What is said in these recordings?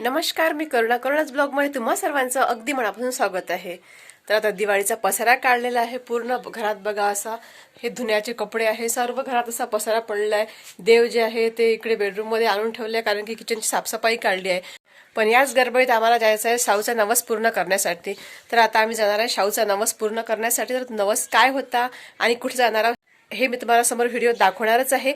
नमस्कार मी करुणा करुणाच ब्लॉगमध्ये तुम्हा सर्वांचं अगदी मनापासून स्वागत आहे. तर आता दिवाळीचा पसारा काढलेला आहे पूर्ण घरात बघा असा. हे धुण्याचे कपडे आहे सर्व घरात असा पसारा पडलेला आहे देव जे आहे ते इकडे बेडरूममध्ये आणून ठेवले आहे कारण की किचनची साफसफाई काढली आहे. पण याच गडबडीत आम्हाला जायचं आहे शाहूचा नवस पूर्ण करण्यासाठी. तर आता आम्ही जाणार आहे शाहूचा नवस पूर्ण करण्यासाठी. तर नवस काय होता आणि कुठे जाणार आहोत हे मी तुम्हाला समोर व्हिडिओ दाखवणारच आहे.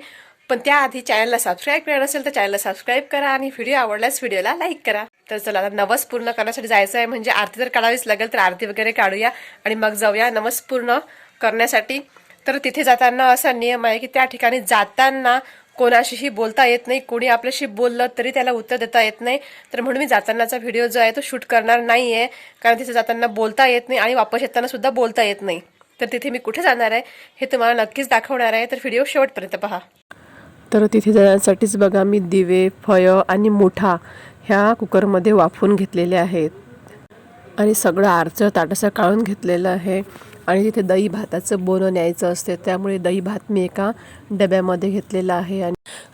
पण त्याआधी चॅनलला सबस्क्राईब केलं असेल तर चॅनलला सबस्क्राईब करा आणि व्हिडिओ आवडल्यास व्हिडिओला लाईक करा. तर चला आता नवस पूर्ण करण्यासाठी जायचं आहे. म्हणजे आरती तर काढावीच लागेल तर आरती वगैरे काढूया आणि मग जाऊया नवस पूर्ण करण्यासाठी. तर तिथे जाताना असा नियम आहे की त्या ठिकाणी जाताना कोणाशीही बोलता येत नाही. कोणी आपल्याशी बोललं तरी त्याला उत्तर देता येत नाही. तर म्हणून मी जातानाचा व्हिडिओ जो आहे तो शूट करणार नाही आहे कारण तिथे जाताना बोलता येत नाही आणि वापस येताना सुद्धा बोलता येत नाही. तर तिथे मी कुठे जाणार आहे हे तुम्हाला नक्कीच दाखवणार आहे. तर व्हिडिओ शेवटपर्यंत पहा. तर तिथे जाण्यासाठीच बघा मी दिवे फय आणि मोठा ह्या कुकरमध्ये वाफवून घेतलेले आहेत. आणि सगळं आरचं ताटसं काढून घेतलेलं आहे. आणि तिथे दही भाताचं बोनं न्यायचं असते त्यामुळे दही भात मी एका डब्यामध्ये घेतलेला आहे. आणि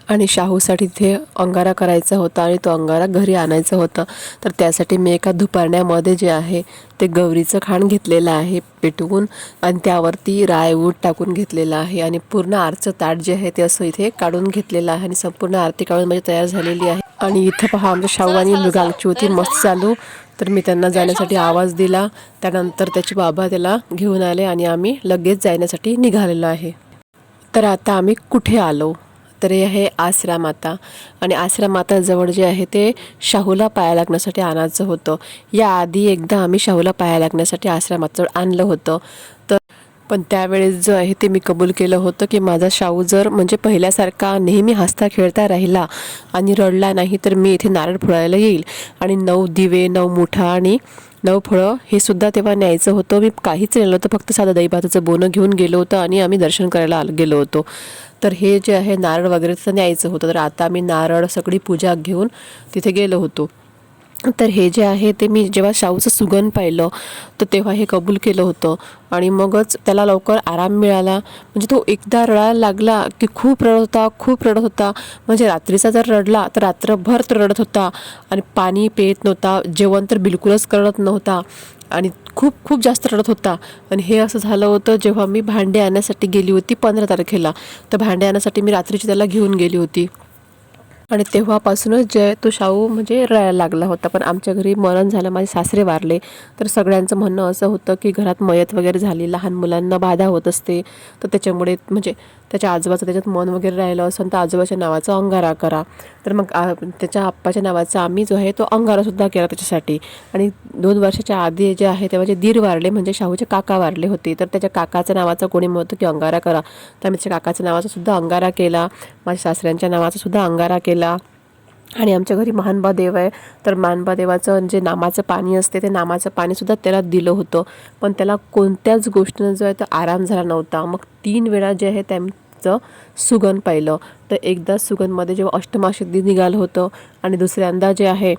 आणि शाहूसाठी तिथे अंगारा करायचा होता आणि तो अंगारा घरी आणायचा होता. तर त्यासाठी मी एका धुपारण्यामध्ये जे आहे ते गौरीचं खाण घेतलेलं आहे पेटवून आणि त्यावरती रायवूट टाकून घेतलेलं आहे. आणि पूर्ण आरचं ताट जे आहे ते असं इथे काढून घेतलेलं आहे आणि संपूर्ण आरती काढून म्हणजे तयार झालेली आहे. आणि इथं पहा आमच्या शाहू आणि मृगांची होती मस्त चालू. तर मी त्यांना जाण्यासाठी आवाज दिला. त्यानंतर त्याचे बाबा त्याला घेऊन आले आणि आम्ही लगेच जाण्यासाठी निघालेलो आहे. तर आता आम्ही कुठे आलो? तर हे आहे आसरा माता. आणि आसरा माताजवळ जे आहे ते शाहूला पाया लागण्यासाठी आणायचं होतं. याआधी एकदा आम्ही शाहूला पाया लागण्यासाठी आसरा माताजवळ आणलं होतं. पण त्यावेळेस जे आहे ते मी कबूल केलं होतं की माझा शाहू जर म्हणजे पहिल्यासारखा नेहमी हसता खेळता राहिला आणि रडला नाही तर मी इथे नारळ फुळायला येईल. आणि नऊ दिवे नऊ मुठा आणि नऊ फळं हे सुद्धा तेव्हा न्यायचं होतं. मी काहीच नेलं होतं फक्त साधं दहीभाताचं बोनं घेऊन गेलो होतं आणि आम्ही दर्शन करायला गेलो होतो. तर हे जे आहे नारळ वगैरे तसं न्यायचं होतं. तर आता आम्ही नारळ सगळी पूजा घेऊन तिथे गेलो होतो. तर हे जे आहे ते मी जेव्हा शाहूचं सुगन पाहिलं तर तेव्हा हे कबूल केलं होतं. आणि मगच त्याला लवकर आराम मिळाला. म्हणजे तो एकदा रडायला लागला की खूप रडत होता खूप रडत होता. म्हणजे रात्रीचा जर रडला तर रात्रभर तो रडत होता. आणि पाणी पेत नव्हता जेवण तर बिलकुलच करत नव्हता. आणि खूप खूप जास्त रडत होता. आणि हे असं झालं होतं जेव्हा मी भांडे आणण्यासाठी गेली होती पंधरा तारखेला. तर भांडे आणण्यासाठी मी रात्रीची त्याला घेऊन गेली होती. आणि तेव्हापासूनच जे तो शाहू म्हणजे रडायला लागला होता. पण आमच्या घरी मरण झालं माझे सासरे वारले. तर सगळ्यांचं म्हणणं असं होतं की घरात मयत वगैरे झाली लहान मुलांना बाधा होत असते. तर त्याच्यामुळे म्हणजे त्याच्या आजोबाचं त्याच्यात मन वगैरे राहिलं असेल तर आजोबाच्या नावाचा अंगारा करा. तर मग त्याच्या आप्पाच्या नावाचा आम्ही जो आहे तो अंगारासुद्धा केला त्याच्यासाठी. आणि दोन वर्षाच्या आधी जे आहे तेव्हा जे दीर वारले म्हणजे शाहूचे काका वारले होते. तर त्याच्या काकाच्या नावाचा कोणी म्हणतो की अंगारा करा. तर आम्ही त्याच्या काकाच्या नावाचा सुद्धा अंगारा केला. माझ्या सासऱ्यांच्या नावाचा सुद्धा अंगारा केला. आणि आमच्या घरी महानबा देव आहे. तर मानबा देवाचं जे नामाचं पाणी असते ते नामाचं पाणीसुद्धा त्याला दिलं होतं. पण त्याला कोणत्याच गोष्टीनं जो आहे तो आराम झाला नव्हता. मग तीन वेळा जे आहे त्यांचं सुगन पाहिलं. तर एकदा सुगनमध्ये जेव्हा अष्टमाशुद्धी निघालं होतं आणि दुसऱ्यांदा जे आहे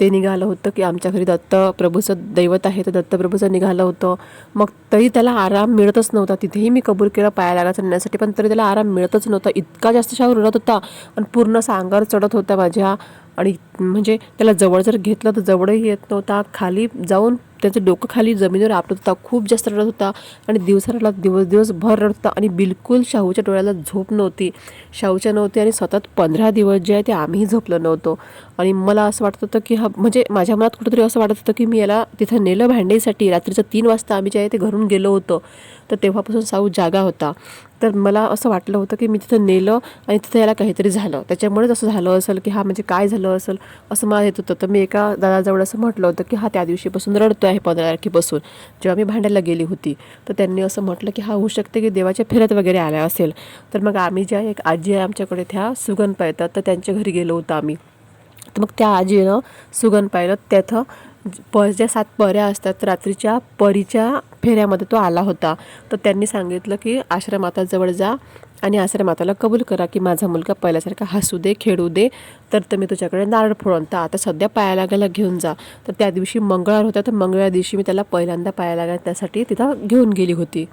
ते निघालं होतं की आमच्या घरी दत्तप्रभूचं दैवत आहे तर दत्तप्रभूचं निघालं होतं. मग तरी त्याला आराम मिळतच नव्हता. तिथेही मी कबूल केलं पाया लागायचं नेण्यासाठी पण तरी त्याला आराम मिळतच नव्हता. इतका जास्त शाहू रडत होता आणि पूर्ण सांगर चढत होता माझ्या. आणि म्हणजे त्याला जवळ जर घेतलं तर जवळही येत नव्हता. खाली जाऊन त्याचं डोकं खाली जमिनीवर आपटत होता. खूप जास्त रडत होता. आणि दिवसा रडला दिवस दिवसभर रडत होता. आणि बिलकुल शाहूच्या डोळ्याला झोप नव्हती. शाहूच्या नव्हती आणि सतत पंधरा दिवस जे आहे ते आम्हीही झोपलो नव्हतो. आणि मला असं वाटत होतं की हा म्हणजे माझ्या मनात कुठेतरी असं वाटत होतं की मी याला तिथं नेलं भांडीसाठी. रात्रीचं तीन वाजता आम्ही जे आहे ते घरून गेलो होतो. तर तेव्हापासून साऊ जागा होता. तर मला असं वाटलं होतं की मी तिथं नेलं आणि तिथं याला काहीतरी झालं. त्याच्यामुळेच असं झालं असेल की हा म्हणजे काय झालं असेल असं मला येत होतं. तर मी एका दादाजवळ असं म्हटलं होतं की हा त्या दिवशीपासून रडतो आहे पंधरा तारखेपासून. जेव्हा मी भांडायला गेली होती तर त्यांनी असं म्हटलं की हा होऊ शकते की देवाच्या फिरत वगैरे आल्या असेल. तर मग आम्ही ज्या एक आजी आहे आमच्याकडे त्या सुगन पाळतात तर त्यांच्या घरी गेलो होतो आम्ही. तर मग त्या आजीनं सुगन पाहिलं त्याथं प ज्या सात पऱ्या असतात रात्रीच्या परीच्या फेऱ्यामध्ये तो आला होता. तर त्यांनी सांगितलं की आश्रमाताजवळ जा आणि आश्रमाताला कबूल करा की माझा मुलगा पहिल्यासारखा हसू दे खेळू दे. तर तर मी तुझ्याकडे नारळ फोडून तर आता सध्या पाया लागायला घेऊन जा. तर त्या दिवशी मंगळवार होता. तर मंगळवार दिवशी मी त्याला पहिल्यांदा पाया लागायला त्यासाठी तिथं घेऊन गेली होती.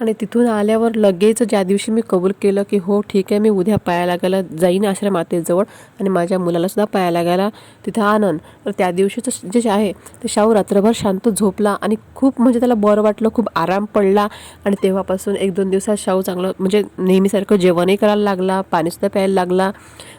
आणि तिथून आल्यावर लगेच ज्या दिवशी मी कबूल केलं की हो ठीक आहे मी उद्या पाया लागायला जाईन आश्रमातेजवळ आणि माझ्या मुलालासुद्धा पाया लागायला तिथं आणन. तर त्या दिवशीचं जे आहे ते शाहू रात्रभर शांत झोपला आणि खूप म्हणजे त्याला बरं वाटलं खूप आराम पडला आणि तेव्हापासून एक दोन दिवसात शाहू चांगलं म्हणजे नेहमीसारखं जेवणही करायला लागला पाणीसुद्धा प्यायला लागला.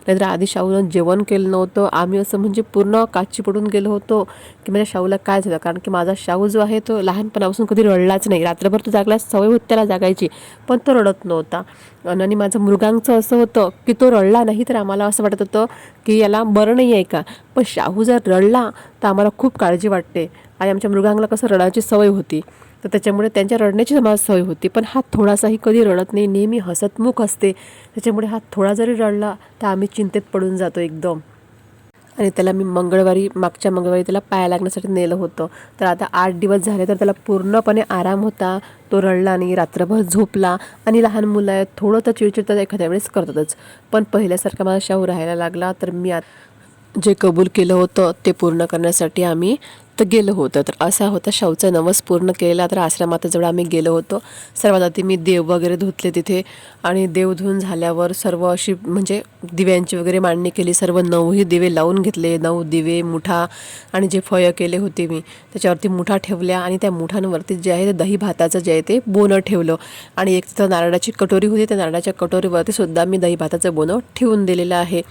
नाहीतर आधी शाहूनं जेवण केलं नव्हतं. आम्ही असं म्हणजे पूर्ण काची पडून गेलो होतो की माझ्या शाहूला काय झालं? कारण की माझा शाहू जो आहे तो लहानपणापासून कधी रडलाच नाही. रात्रभर तो जागला सवय होती त्याला जागायची पण तो रडत नव्हता. आणि माझं मृगांचं असं होतं की तो रडला नाही तर आम्हाला असं वाटत होतं की याला बरं नाही आहे का? पण शाहू जर रडला तर आम्हाला खूप काळजी वाटते. आणि आमच्या मृगांना कसं रडायची सवय होती तर त्याच्यामुळे त्यांच्या रडण्याची मला सवय होती. पण हा थोडासाही कधी रडत नाही नेहमी हसतमुख असते. त्याच्यामुळे हा थोडा जरी रडला तर आम्ही चिंतेत पडून जातो एकदम. आणि त्याला मी मंगळवारी मागच्या मंगळवारी त्याला पाया लागण्यासाठी नेलं होतं. तर आता आठ दिवस झाले तर त्याला पूर्णपणे आराम होता. तो रडला नाही रात्रभर झोपला. आणि लहान मुलं आहेत थोडं तर चिडचिड तर एखाद्या वेळेस करतातच. पण पहिल्यासारखा माझा शाहू राहायला लागला. तर मी जे कबूल केलं होतं ते पूर्ण करण्यासाठी आम्ही तर गेलो होतं. तर असा होता शाहूचा नवस पूर्ण केला तर आश्रमाताजवळ आम्ही गेलो होतो सर्वात आधी मी देव वगैरे धुतले तिथे. आणि देव धुवून झाल्यावर सर्व अशी म्हणजे दिव्यांची वगैरे मांडणी केली. सर्व नऊही दिवे लावून घेतले. नऊ दिवे मुठा आणि जे फळं केले होते मी त्याच्यावरती मुठा ठेवल्या. आणि त्या मुठांवरती जे आहे ते दही भाताचं जे आहे ते बोनं ठेवलं. आणि एक तिथं नारळाची कटोरी होती. त्या नारळाच्या कटोरीवरती सुद्धा मी दही भाताचं बोनं ठेवून दिलेलं आहे.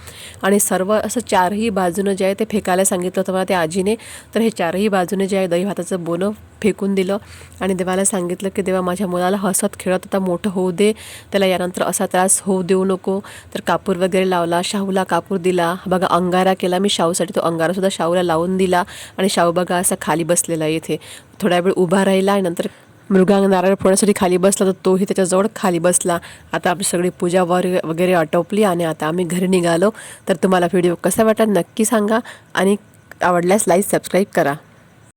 आणि सर्व असं चारही बाजूनं जे आहे ते फेकायला सांगितलं होतं मला त्या आजीने. तर हे चार चारही बाजूने जे आहे दही भाताचं बोनं फेकून दिलं आणि देवाला सांगितलं की देवा माझ्या मुलाला हसत खेळत आता मोठं होऊ दे त्याला यानंतर असा त्रास होऊ देऊ नको. तर कापूर वगैरे लावला शाहूला कापूर दिला. बघा अंगारा केला मी शाहूसाठी तो अंगारासुद्धा शाहूला लावून दिला आणि शाहू बघा असा खाली बसलेला येथे इथे. थोड्या वेळ उभा राहिला आणि नंतर मृगांग नारळ फोडण्यासाठी खाली बसला तर तोही त्याच्याजवळ खाली बसला. आता आपली सगळी पूजा वगैरे वगैरे आटोपली आणि आता आम्ही घरी निघालो. तर तुम्हाला व्हिडिओ कसा वाटला नक्की सांगा आणि आवडल्यास लाईक सबस्क्राईब करा.